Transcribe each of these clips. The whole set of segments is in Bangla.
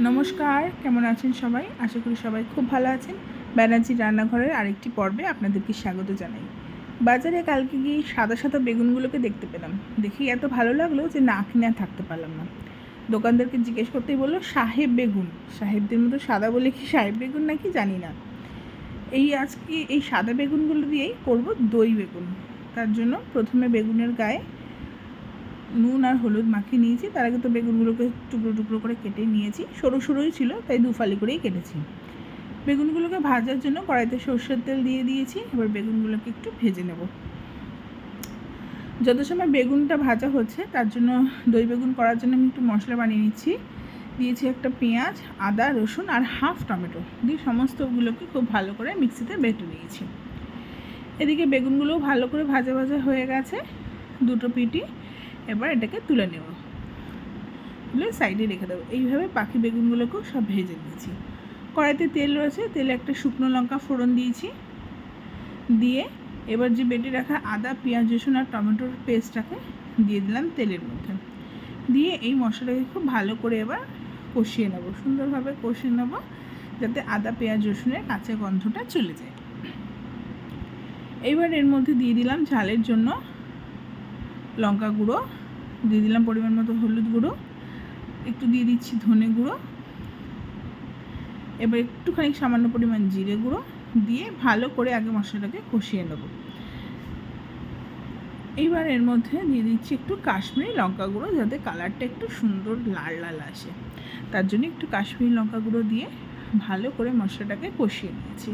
নমস্কার, কেমন আছেন সবাই? আশা করি সবাই খুব ভালো আছেন। ব্যানার্জি রান্নাঘরের আরেকটি পর্বে আপনাদেরকে স্বাগত জানাই। বাজারে কালকে গিয়ে সাদা সাদা বেগুনগুলোকে দেখতে পেলাম। দেখি এত ভালো লাগল যে না কিনে থাকতে পারলাম না। দোকানদারকে জিজ্ঞেস করতেই বলল, সাহেব বেগুন। সাহেবদের মতো সাদা বলে কি সাহেব বেগুন নাকি? জানি না। এই আজকে এই সাদা বেগুনগুলো দিয়েই করব দই বেগুন। তার জন্য প্রথমে বেগুনের গায়ে নুন আর হলুদ মাখিয়ে নিয়েছি। তার আগে তো বেগুনগুলোকে টুকরো টুকরো করে কেটে নিয়েছি। সরু সরুই ছিল, তাই দু ফালি করেই কেটেছি। বেগুনগুলোকে ভাজার জন্য কড়াইতে সর্ষের তেল দিয়ে দিয়েছি। এবার বেগুনগুলোকে একটু ভেজে নেব। যত সময় বেগুনটা ভাজা হচ্ছে, তার জন্য দই বেগুন করার জন্য আমি একটু মশলা বানিয়ে নিচ্ছি। দিয়েছি একটা পেঁয়াজ, আদা, রসুন আর হাফ টমেটো। দিয়ে সমস্তগুলোকে খুব ভালো করে মিক্সিতে বেটে নিয়েছি। এদিকে বেগুনগুলোও ভালো করে ভাজা ভাজা হয়ে গেছে। দুটো পিটি। এবার এটাকে তুলে নেব। তুলে সাইডে রেখে দেবো। এইভাবে পাখি বেগুনগুলোকেও সব ভেজে নিয়েছি। কড়াইতে তেল রয়েছে, তেলে একটা শুকনো লঙ্কা ফোড়ন দিয়েছি। দিয়ে এবার যে বেটে রাখা আদা, পেঁয়াজ, রসুন আর টমেটোর পেস্টটাকে দিয়ে দিলাম তেলের মধ্যে। দিয়ে এই মশলাটাকে খুব ভালো করে এবার কষিয়ে নেব, সুন্দরভাবে কষিয়ে নেব, যাতে আদা, পেঁয়াজ, রসুনের কাঁচা গন্ধটা চলে যায়। এইবার এর মধ্যে দিয়ে দিলাম ঝালের জন্য লঙ্কা গুঁড়ো, দিয়ে দিলাম পরিমাণ মতো হলুদ গুঁড়ো, একটু দিয়ে দিচ্ছি ধনে গুঁড়ো, এবার একটুখানি সামান্য পরিমাণ জিরে গুঁড়ো, দিয়ে ভালো করে আগে মশলাটাকে কষিয়ে নেব। এইবার এর মধ্যে দিয়ে দিচ্ছি একটু কাশ্মীরি লঙ্কা গুঁড়ো, যাতে কালারটা একটু সুন্দর লাল লাল আসে। তার জন্য একটু কাশ্মীরি লঙ্কা গুঁড়ো দিয়ে ভালো করে মশলাটাকে কষিয়ে নিয়েছি।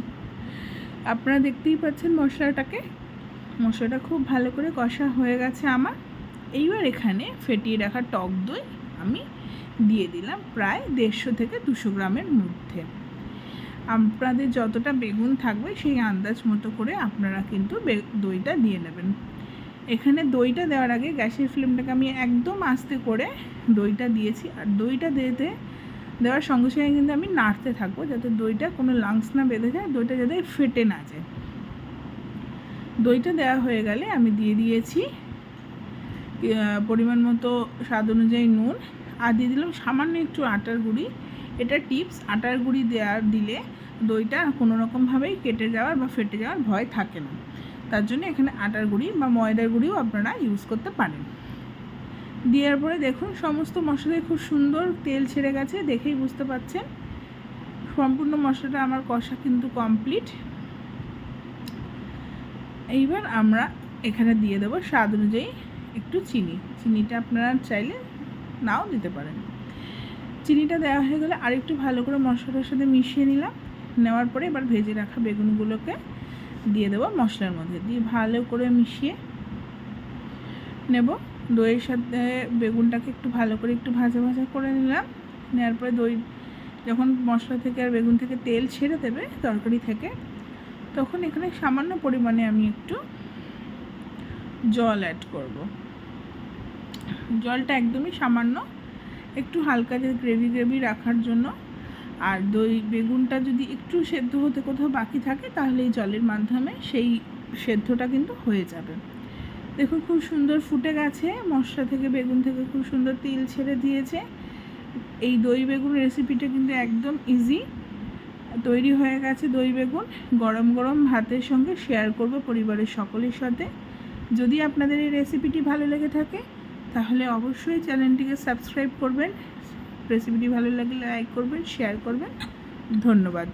আপনারা দেখতেই পাচ্ছেন মশলাটাকে মশলাটা খুব ভালো করে কষা হয়ে গেছে আমার। এইবার এখানে ফেটিয়ে রাখা টক দই আমি দিয়ে দিলাম প্রায় দেড়শো থেকে দুশো গ্রামের মধ্যে। আপনাদের যতটা বেগুন থাকবে সেই আন্দাজ মতো করে আপনারা কিন্তু দইটা দিয়ে নেবেন। এখানে দইটা দেওয়ার আগে গ্যাসের ফ্লেমটাকে আমি একদম আস্তে করে দইটা দিয়েছি। আর দইটা দিতে, দেওয়ার সঙ্গে সঙ্গে কিন্তু আমি নাড়তে থাকব যাতে দইটা কোনো লাংস না বেঁধে যায়, দইটা যাতে ফেটে না যায়। দইটা দেওয়া হয়ে গেলে আমি দিয়ে দিয়েছি পরিমাণ মতো স্বাদ অনুযায়ী নুন। আর দিয়ে দিলাম সামান্য একটু আটার গুঁড়ি। এটা টিপস, আটার গুঁড়ি দেওয়ার দিলে দইটা কোনো রকমভাবেই কেটে যাওয়ার বা ফেটে যাওয়ার ভয় থাকে না। তার জন্য এখানে আটার গুঁড়ি বা ময়দার গুঁড়িও আপনারা ইউজ করতে পারেন। দেওয়ার পরে দেখুন সমস্ত মশলায় খুব সুন্দর তেল ছেড়ে গেছে, দেখেই বুঝতে পাচ্ছেন। সম্পূর্ণ মশলাটা আমার কষা কিন্তু কমপ্লিট এইবার আমরা এখানে দিয়ে দেবো স্বাদ অনুযায়ী একটু চিনি। চিনিটা আপনারা চাইলে নাও দিতে পারেন। চিনিটা দেওয়া হয়ে গেলে আরেকটু ভালো করে মশলাটার সাথে মিশিয়ে নিলাম। নেওয়ার পরে এবার ভেজে রাখা বেগুনগুলোকে দিয়ে দেবো মশলার মধ্যে। দিয়ে ভালো করে মিশিয়ে নেব। দইয়ের সাথে বেগুনটাকে একটু ভালো করে একটু ভাজা ভাজা করে নিলাম। নেওয়ার পরে দই যখন মশলা থেকে আর বেগুন থেকে তেল ছেড়ে দেবে, তরকারি থেকে তখন এখানে সামান্য পরিমাণে আমি একটু জল অ্যাড করব। জলটা একদমই সামান্য একটু হালকা যে গ্রেভি গ্রেভি রাখার জন্য। আর দই, বেগুনটা যদি একটু সেদ্ধ হতে কোথাও বাকি থাকে, তাহলে এই জলের মাধ্যমে সেই সেদ্ধটা কিন্তু হয়ে যাবে। দেখুন খুব সুন্দর ফুটে গেছে, মশলা থেকে বেগুন থেকে খুব সুন্দর তেল ছেড়ে দিয়েছে। এই দই বেগুন রেসিপিটা কিন্তু একদম ইজি তৈরি হয়ে গেছে দই বেগুন। গরম গরম ভাতের সঙ্গে শেয়ার করব পরিবারের সকলের সাথে। যদি আপনাদের এই রেসিপিটি ভালো লেগে থাকে, তাহলে অবশ্যই চ্যানেলটিকে সাবস্ক্রাইব করবেন। রেসিপিটি ভালো লাগলে লাইক করবেন শেয়ার করবেন। ধন্যবাদ।